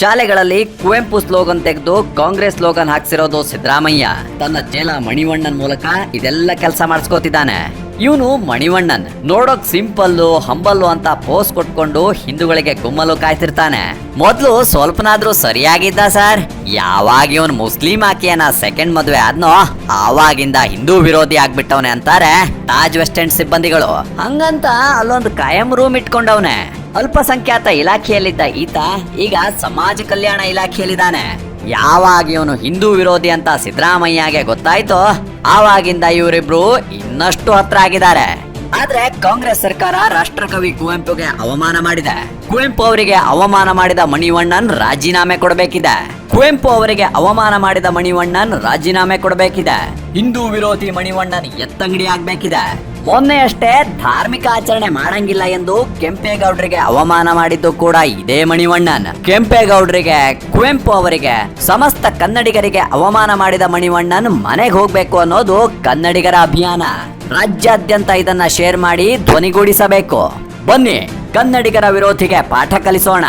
ಶಾಲೆಗಳಲ್ಲಿ ಕುವೆಂಪು ಸ್ಲೋಗನ್ ತೆಗೆದು ಕಾಂಗ್ರೆಸ್ ಸ್ಲೋಗನ್ ಹಾಕ್ಸಿರೋದು ಸಿದ್ದರಾಮಯ್ಯ. ತನ್ನ ಚೇಲ ಮಣಿವಣ್ಣನ್ ಮೂಲಕ ಇದೆಲ್ಲ ಕೆಲಸ ಮಾಡಿಸ್ಕೋತಿದ್ದಾನೆ. ಇವನು ಮಣಿವಣ್ಣನ್. ನೋಡೋಕ್ ಸಿಂಪಲ್ಲು, ಹಂಬಲ್ಲು ಅಂತ ಪೋಸ್ ಕೊಟ್ಕೊಂಡು ಹಿಂದೂಗಳಿಗೆ ಗುಮ್ಮಲು ಕಾಯ್ತಿರ್ತಾನೆ. ಮೊದ್ಲು ಸ್ವಲ್ಪನಾದ್ರೂ ಸರಿಯಾಗಿದ್ದ ಸರ್. ಯಾವಾಗ ಇವನ್ ಮುಸ್ಲಿಂ ಆಕೆಯನ್ನ ಸೆಕೆಂಡ್ ಮದುವೆ ಆದ್ನೋ, ಆವಾಗಿಂದ ಹಿಂದೂ ವಿರೋಧಿ ಆಗ್ಬಿಟ್ಟವನೆ ಅಂತಾರೆ ತಾಜ್ ವೆಸ್ಟ್ ಎಂಡ್ ಸಿಬ್ಬಂದಿಗಳು. ಹಂಗಂತ ಅಲ್ಲೊಂದು ಕಾಯಂ ರೂಮ್ ಇಟ್ಕೊಂಡವನೆ. ಅಲ್ಪಸಂಖ್ಯಾತ ಇಲಾಖೆಯಲ್ಲಿದ್ದ ಈತ ಈಗ ಸಮಾಜ ಕಲ್ಯಾಣ ಇಲಾಖೆಯಲ್ಲಿದ್ದಾನೆ. ಯಾವಾಗ ಇವನು ಹಿಂದೂ ವಿರೋಧಿ ಅಂತ ಸಿದ್ದರಾಮಯ್ಯಗೆ ಗೊತ್ತಾಯ್ತೋ, ಆವಾಗಿಂದ ಇವರಿಬ್ರು ಇನ್ನಷ್ಟು ಹತ್ರ ಆಗಿದ್ದಾರೆ. ಆದ್ರೆ ಕಾಂಗ್ರೆಸ್ ಸರ್ಕಾರ ರಾಷ್ಟ್ರಕವಿ ಕುವೆಂಪುಗೆ ಅವಮಾನ ಮಾಡಿದೆ. ಕುವೆಂಪು ಅವರಿಗೆ ಅವಮಾನ ಮಾಡಿದ ಮಣಿವಣ್ಣನ್ ರಾಜೀನಾಮೆ ಕೊಡಬೇಕಿದೆ. ಕುವೆಂಪು ಅವರಿಗೆ ಅವಮಾನ ಮಾಡಿದ ಮಣಿವಣ್ಣನ್ ರಾಜೀನಾಮೆ ಕೊಡಬೇಕಿದೆ. ಹಿಂದೂ ವಿರೋಧಿ ಮಣಿವಣ್ಣನ್ ಎತ್ತಂಗಡಿ ಆಗ್ಬೇಕಿದೆ. ಮೊನ್ನೆ ಅಷ್ಟೇ ಧಾರ್ಮಿಕ ಆಚರಣೆ ಮಾಡಂಗಿಲ್ಲ ಎಂದು ಕೆಂಪೇಗೌಡರಿಗೆ ಅವಮಾನ ಮಾಡಿದ್ದು ಕೂಡ ಇದೇ ಮಣಿವಣ್ಣನ್. ಕೆಂಪೇಗೌಡರಿಗೆ, ಕುವೆಂಪು ಅವರಿಗೆ, ಸಮಸ್ತ ಕನ್ನಡಿಗರಿಗೆ ಅವಮಾನ ಮಾಡಿದ ಮಣಿವಣ್ಣನ್ ಮನೆಗೆ ಹೋಗ್ಬೇಕು ಅನ್ನೋದು ಕನ್ನಡಿಗರ ಅಭಿಯಾನ. ರಾಜ್ಯಾದ್ಯಂತ ಇದನ್ನ ಶೇರ್ ಮಾಡಿ ಧ್ವನಿಗೂಡಿಸಬೇಕು. ಬನ್ನಿ, ಕನ್ನಡಿಗರ ವಿರೋಧಿಗೆ ಪಾಠ ಕಲಿಸೋಣ.